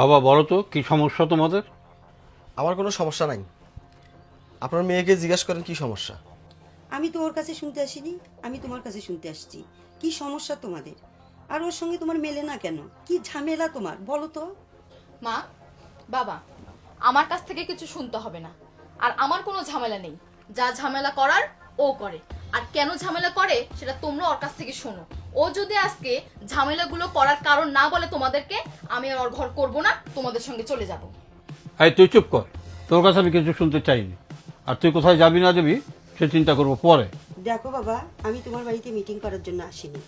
বাবা বলো তো কি সমস্যা তোমাদের? আমার কোনো সমস্যা নাই। আপনার মেয়েকে জিজ্ঞাসা করেন কি সমস্যা? আমি তো ওর কাছে শুনতে আসিনি আমি তোমার কাছে শুনতে আসছি। কি সমস্যা তোমাদের? আর ওর সঙ্গে তোমার মেলে না কেন? কি ঝামেলা তোমার? বলো তো। মা বাবা আমার কাছ থেকে কিছু শুনতে হবে না। আর আমার কোনো ঝামেলা নেই। যা ঝামেলা করার ও করে। আর কেন ঝামেলা করে সেটা তোমরা ওর কাছ থেকে শোনো। ও যদি আজকে ঝামেলাগুলো করার কারণ না বলে তোমাদেরকে আমি আর ওর ঘর করব না তোমাদের সঙ্গে চলে যাব। এই তুই চুপ কর। তোর কাছে আমি কিছু শুনতে চাইনি। আর তুই কোথায় যাবি না যাবি সে চিন্তা করব পরে। দেখো বাবা আমি তোমার বাড়িতে মিটিং করার জন্য আসিনি।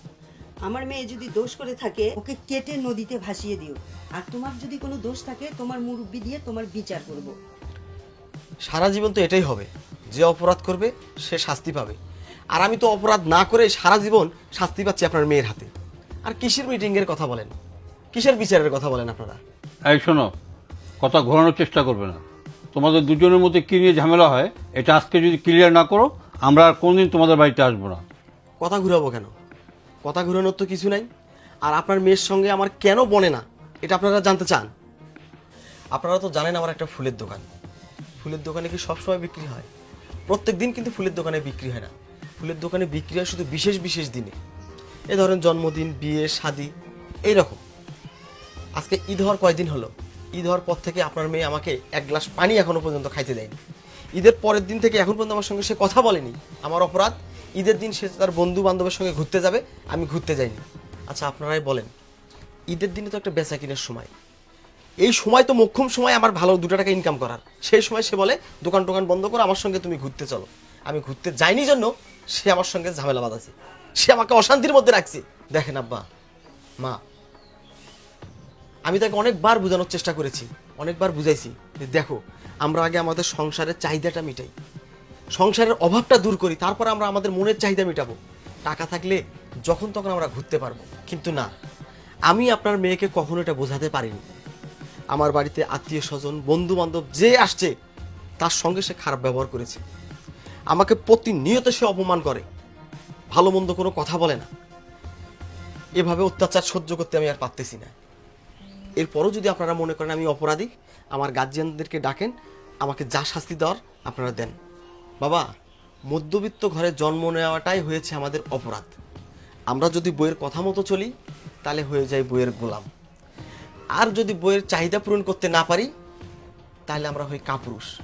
আমার মেয়ে যদি দোষ করে থাকে ওকে কেটে নদীতে ভাসিয়ে দিও। আর তোমার যদি কোনো দোষ থাকে তোমার মুরব্বি দিয়ে তোমার বিচার করব। সারা জীবন তো এটাই হবে। যে অপরাধ করবে সে শাস্তি পাবে। আর আমি তো অপরাধ না করে সারা জীবন শাস্তি পাচ্ছি আপনার মেয়ের হাতে। আর কিসের মিটিংয়ের কথা বলেন? কিসের বিচারের কথা বলেন আপনারা? এই শোনো কথা ঘোরানোর চেষ্টা করবে না। তোমাদের দুজনের মধ্যে কি নিয়ে ঝামেলা হয় এটা আজকে যদি ক্লিয়ার না করো আমরা আর কোনদিন তোমাদের বাড়িতে আসব না। কথা ঘুরাবো কেন? কথা ঘুরানোর তো কিছু নাই। আর আপনার মেয়ের সঙ্গে আমার কেন বনে না এটা আপনারা জানতে চান? আপনারা তো জানেন আমার একটা ফুলের দোকান। ফুলের দোকানে কি সবসময় বিক্রি হয়? প্রত্যেক দিন কিন্তু ফুলের দোকানে বিক্রি হয় না। ফুলের দোকানে বিক্রি হয় শুধু বিশেষ বিশেষ দিনে। এ ধরেন জন্মদিন, বিয়ে, শাদি, এইরকম। আজকে ঈদ হওয়ার কয়দিন হলো? ঈদ হওয়ার পর থেকে আপনার মেয়ে আমাকে এক গ্লাস পানি এখনও পর্যন্ত খাইতে দেয়নি। ঈদের পরের দিন থেকে এখন পর্যন্ত আমার সঙ্গে সে কথা বলেনি। আমার অপরাধ, ঈদের দিন সে তার বন্ধু বান্ধবের সঙ্গে ঘুরতে যাবে, আমি ঘুরতে যাইনি। আচ্ছা আপনারাই বলেন, ঈদের দিনে তো একটা বেচা কিনের সময়। এই সময় তো মোক্ষম সময় আমার ভালো দুটো টাকা ইনকাম করার। সেই সময় সে বলে দোকান টোকান বন্ধ করো, আমার সঙ্গে তুমি ঘুরতে চলো। আমি ঘুরতে যাইনি জন্য সে আমার সঙ্গে ঝামেলা বাঁধাছে সে আমাকে অশান্তির মধ্যে রাখছে। দেখেন আব্বা, মা, আমি তাকে অনেকবার বোঝানোর চেষ্টা করেছি, অনেকবার বুঝাইছি দেখো, আমরা আগে আমাদের সংসারের চাহিদাটা মিটাই। সংসারের অভাবটা দূর করি, তারপর আমরা আমাদের মনের চাহিদা মেটাবো। টাকা থাকলে যখন তখন আমরা ঘুরতে পারব। কিন্তু না, আমি আপনার মেয়েকে কখনো এটা বোঝাতে পারিনি। আমার বাড়িতে আত্মীয় স্বজন বন্ধু বান্ধব যে আসছে, তার সঙ্গে সে খারাপ ব্যবহার করেছে। আমাকে প্রতিনিয়ত সে অপমান করে। ভালো মন্দ কোনো কথা বলে না। এভাবে অত্যাচার সহ্য করতে আমি আর পারতেছি না। এরপরও যদি আপনারা মনে করেন আমি অপরাধী, আমার গার্জিয়ানদেরকে ডাকেন, আমাকে যা শাস্তি দেওয়ার আপনারা দেন। বাবা, মধ্যবিত্ত ঘরে জন্ম নেওয়াটাই হয়েছে আমাদের অপরাধ। আমরা যদি বইয়ের কথা মতো চলি, তাহলে হয়ে যায় বইয়ের গোলাম। আর যদি বইয়ের চাহিদা পূরণ করতে না পারি, তাহলে আমরা হই কাপুরুষ।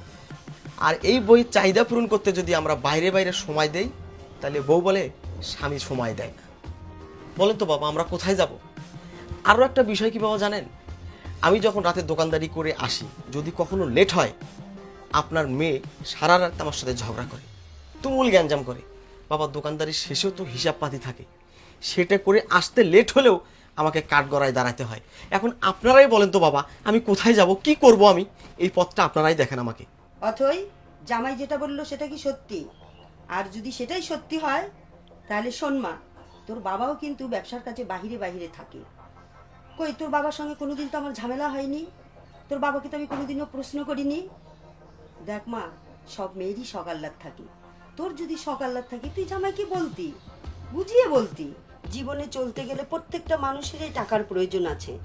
আর এই বইয়ের চাহিদা পূরণ করতে যদি আমরা বাইরে বাইরে সময় দেই, তাহলে বউ বলে, স্বামী সময় দেয় না। বলেন তো বাবা, আমরা কোথায় যাব? আরও একটা বিষয় কি বাবা জানেন? আমি যখন রাতে দোকানদারি করে আসি, যদি কখনো লেট হয়, আপনার মেয়ে সারা রাত আমার সাথে ঝগড়া করে, তুমুল গ্যাঞ্জাম করে। বাবা দোকানদারির শেষেও তো হিসাব পাতি থাকে। সেটা করে আসতে লেট হলেও আমাকে কাঠগড়ায় দাঁড়াতে হয়। এখন আপনারাই বলেন তো বাবা, আমি কোথায় যাব, কি করব আমি? এই পথটা আপনারাই দেখেন আমাকে। অথই জামাই যেটা বলল সেটা কি সত্যি? আর যদি সেটাই সত্যি হয়, তাহলে শোন মা, তোর বাবাও কিন্তু ব্যবসার কাজে বাহিরে বাহিরে থাকে। কই, তোর বাবার সঙ্গে কোনোদিন তো আমার ঝামেলা হয়নি? তোর বাবাকে তো আমি কোনোদিনও প্রশ্ন করিনি? দেখ মা, সব মেয়েরই সকাল্লাদ থাকে। তোর যদি সকাল্লাদ থাকে, তুই জামাইকে বলতি, বুঝিয়ে বলতি। জীবনে চলতে গেলে প্রত্যেকটা মানুষেরই টাকার প্রয়োজন আছে।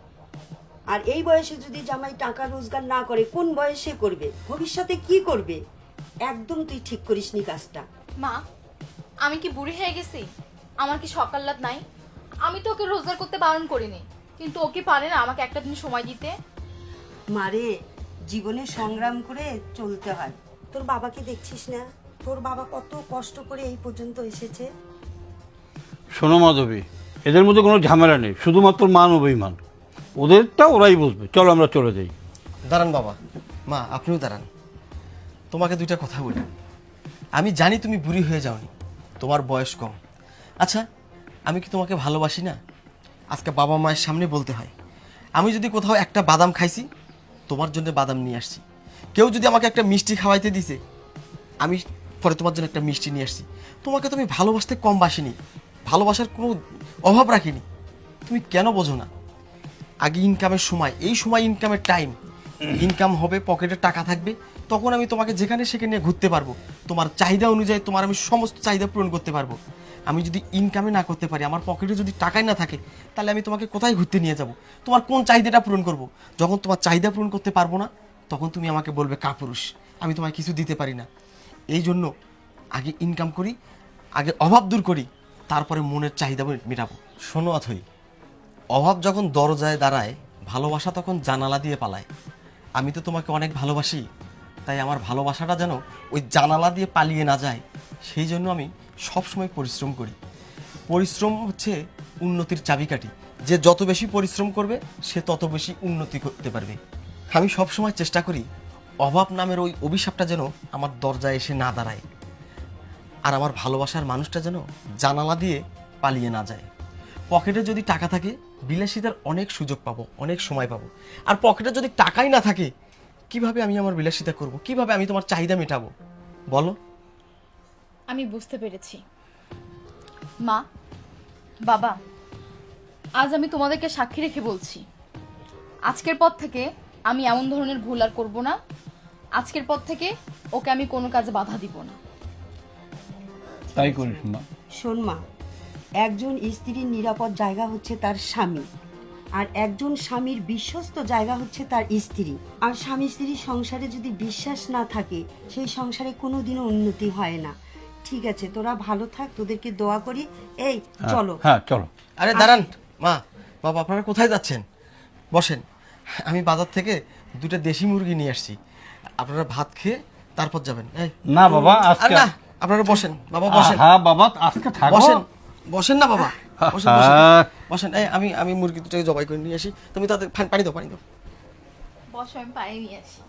আর এই বয়সে যদি জামাই টাকা রোজগার না করে কোন বয়সে করবে? ভবিষ্যতে কি করবে? একদম তুই ঠিক করিসনি কাজটা। মা আমি কি বুড়ি হয়ে গেছি? আমার কি সকাল্লাত নাই? আমি তো ওকে রোজগার করতে বারণ করিনি। কিন্তু ও কি পারে না আমাকে একটা দিন সময় দিতে? মারে জীবনে সংগ্রাম করে চলতে হয়। তোর বাবাকে দেখছিস না? তোর বাবা কত কষ্ট করে এই পর্যন্ত এসেছে। শোনো মাধবী এদের মধ্যে কোনো ঝামেলা নেই। শুধুমাত্র মান অভিমান। ওদেরটা ওরাই বুঝবে। চলো আমরা চলে যাই। দাঁড়ান বাবা। মা, আপনিও দাঁড়ান। তোমাকে দুইটা কথা বলি। আমি জানি তুমি বুড়ি হয়ে যাওনি। তোমার বয়স কম। আচ্ছা আমি কি তোমাকে ভালোবাসি না? আজকে বাবা মায়ের সামনে বলতে হয়। আমি যদি কোথাও একটা বাদাম খাইছি, তোমার জন্য বাদাম নিয়ে আসছি। কেউ যদি আমাকে একটা মিষ্টি খাওয়াইতে দিছে, আমি পরে তোমার জন্য একটা মিষ্টি নিয়ে আসছি। তোমাকে তো আমি ভালোবাসতে কম বাসিনি। ভালোবাসার কোনো অভাব রাখিনি। তুমি কেন বোঝো না? আগে ইনকামের সময়, এই সময় ইনকামের টাইম ইনকাম হবে পকেটে টাকা থাকবে, তখন আমি তোমাকে যেখানে সেখানে ঘুরতে পারব। তোমার চাহিদা অনুযায়ী তোমার আমি সমস্ত চাহিদা পূরণ করতে পারব। আমি যদি ইনকামে না করতে পারি, আমার পকেটে যদি টাকাই না থাকে, তাহলে আমি তোমাকে কোথায় ঘুরতে নিয়ে যাব? তোমার কোন চাহিদাটা পূরণ করব? যখন তোমার চাহিদা পূরণ করতে পারব না, তখন তুমি আমাকে বলবে কাপুরুষ, আমি তোমায় কিছু দিতে পারি না। এই জন্য আগে ইনকাম করি, আগে অভাব দূর করি, তারপরে মনের চাহিদা মেটাবো। শোনো অথই অভাব যখন দরজায় দাঁড়ায়, ভালোবাসা তখন জানালা দিয়ে পালায়। আমি তো তোমাকে অনেক ভালোবাসি, তাই আমার ভালোবাসাটা যেন ওই জানালা দিয়ে পালিয়ে না যায়, সেই জন্য আমি সবসময় পরিশ্রম করি। পরিশ্রম হচ্ছে উন্নতির চাবিকাঠি। যে যত বেশি পরিশ্রম করবে, সে তত বেশি উন্নতি করতে পারবে। আমি সবসময় চেষ্টা করি, অভাব নামের ওই অভিশাপটা যেন আমার দরজায় এসে না দাঁড়ায়। আর আমার ভালোবাসার মানুষটা যেন জানালা দিয়ে পালিয়ে না যায়। পকেটে যদি টাকা থাকে বিলাসিতার অনেক সুযোগ পাবো অনেক সময় পাবো। আর পকেটে যদি টাকাই না থাকে কীভাবে আমি আমার বিলাসিতা করব? কীভাবে আমি তোমার চাহিদা মেটাবো? বলো। আমি বুঝতে পেরেছি। মা বাবা আজ আমি তোমাদেরকে সাক্ষী রেখে বলছি। আজকের পর থেকে আমি এমন ধরনের ভুল আর করব না। আজকের পর থেকে ওকে আমি কোনো কাজে বাধা দিব না। তাই করিস মা। শোন মা একজন স্ত্রীর নিরাপদ জায়গা হচ্ছে তার স্বামী আর একজন স্বামীর বিশ্বস্ত জায়গা হচ্ছে তার স্ত্রী। আর স্বামী স্ত্রীর সংসারে যদি বিশ্বাস না থাকে সেই সংসারে কোনোদিনও উন্নতি হয় না। ঠিক আছে তোরা ভালো থাক তোদেরকে দোয়া করি। এই চলো। হ্যাঁ চলো। আরে দাঁড়ান। মা বাবা আপনারা কোথায় যাচ্ছেন? বসেন। আমি বাজার থেকে দুটো দেশি মুরগি নিয়ে আসছি। আপনারা ভাত খেয়ে তারপর যাবেন। এই। না বাবা আজকে না আপনারা বসেন। বাবা বসেন। হ্যাঁ বাবা আজকে থাকো। বসেন। বসেন না বাবা। বসেন বসেন। বসেন এই আমি আমি মুরগি দুটাকে জবাই করে নিয়ে আসি। তুমি তাদের পানি দাও পানি দাও। বসো আমি পানি নিয়ে আসি।